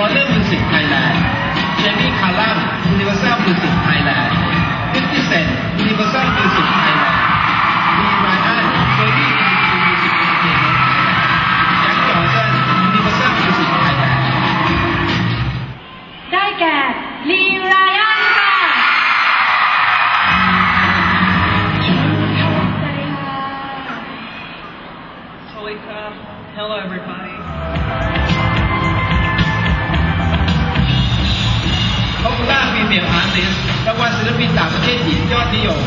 วอลเลอร์มิวสิกไทยแลนด์เจมี่คาร์ลัมยูนิเวอร์แซลมิวสิกไทยแลนด์ฟิฟตี้เซนยูนิเวอร์แซลมิวสิกไทยแลนด์ลีไรอันเบอร์รี่มิวสิกเอนเตอร์เทนเมนต์ไทยแลนด์แจ็คจอห์นสันยูนิเวอร์แซลมิวสิกไทยแลนด์ได้แก่ลีไรอันค่ะสวัสดีค่ะ Tolika. Hello, everybody. ลอาร์ติสรางวัลศิลปินต่างประเทศหญิงยอดนิยม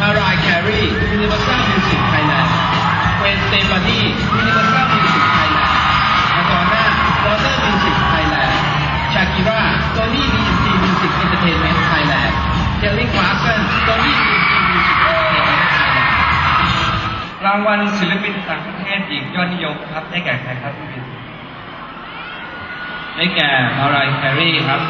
มารายแครียูนิเวอร์แซลมิวสิกไทยแลนด์เวนสเตฟานียูนิเวอร์แซลมิวสิกไทยแลนด์มาดอนน่าวอเตอร์มิวสิกไทยแลนด์ชากิร่าโ o นี่บีเอ็นซีมิวสิกเอนเตอร์เทนเมนต์ไทยแลนด์เจลลี่คลาสเซนโ o นี่บีเอ็นซีมิวสิกเอนเตอร์เทนเมนต์ไทยแลนด์รางวัลศิลปินต่างประเทศหญิงยอดนิยมครับได้แก่ใครครับพี่บินได้แก่มารายแครีครับ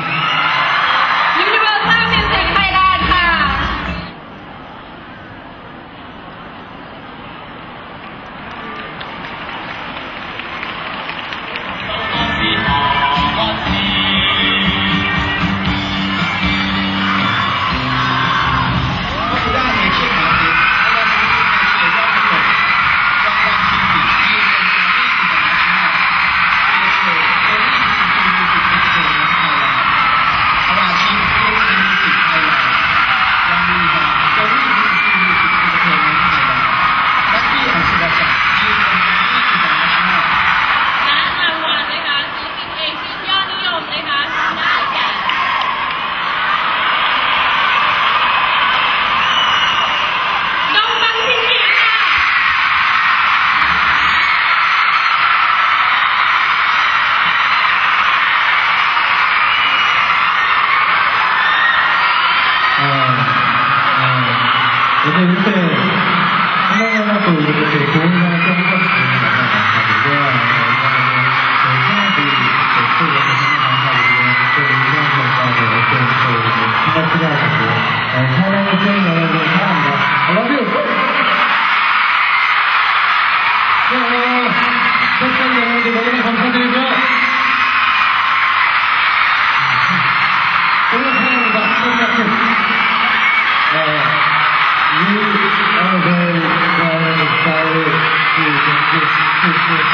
で見て、そのようなと入れて、こういうのをやったのかっていうのが、Thank you. Thank you.